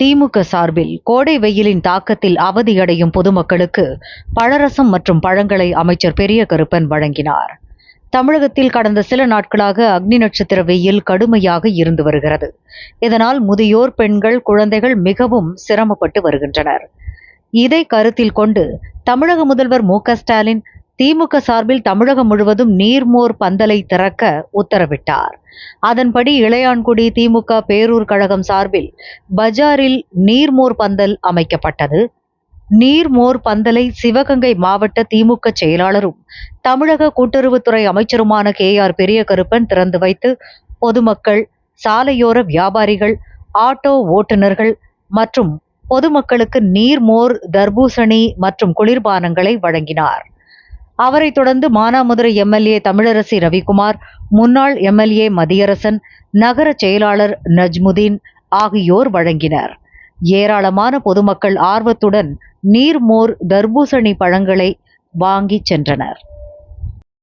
திமுக சார்பில் கோடை வெயிலின் தாக்கத்தில் அவதியடையும் பொதுமக்களுக்கு பழரசம் மற்றும் பழங்களை அமைச்சர் பெரிய கருப்பன் வழங்கினார். தமிழகத்தில் கடந்த சில நாட்களாக அக்னி நட்சத்திர வெயில் கடுமையாக இருந்து வருகிறது. இதனால் முதியோர் பெண்கள் குழந்தைகள் மிகவும் சிரமப்பட்டு வருகின்றனர். இதை கருத்தில் கொண்டு தமிழக முதல்வர் மு ஸ்டாலின் திமுக சார்பில் தமிழகம் முழுவதும் நீர்மோர் பந்தலை திறக்க உத்தரவிட்டார். அதன்படி இளையான்குடி திமுக பேரூர் கழகம் சார்பில் பஜாரில் நீர்மோர் பந்தல் அமைக்கப்பட்டது. நீர்மோர் பந்தலை சிவகங்கை மாவட்ட திமுக செயலாளரும் தமிழக கூட்டுறவுத்துறை அமைச்சருமான கே. ஆர். பெரியகருப்பன் திறந்து வைத்து பொதுமக்கள் சாலையோர வியாபாரிகள் ஆட்டோ ஓட்டுநர்கள் மற்றும் பொதுமக்களுக்கு நீர்மோர் தர்பூசணி மற்றும் குளிர்பானங்களை வழங்கினார். அவரைத் தொடர்ந்து மானாமதுரை எம்எல்ஏ தமிழரசி ரவிக்குமார் முன்னாள் எம்எல்ஏ மதியரசன் நகர செயலாளர் நஜ்முதீன் ஆகியோர் வழங்கினர். ஏராளமான பொதுமக்கள் ஆர்வத்துடன் நீர்மோர் தர்பூசணி பழங்களை வாங்கிச் சென்றனர்.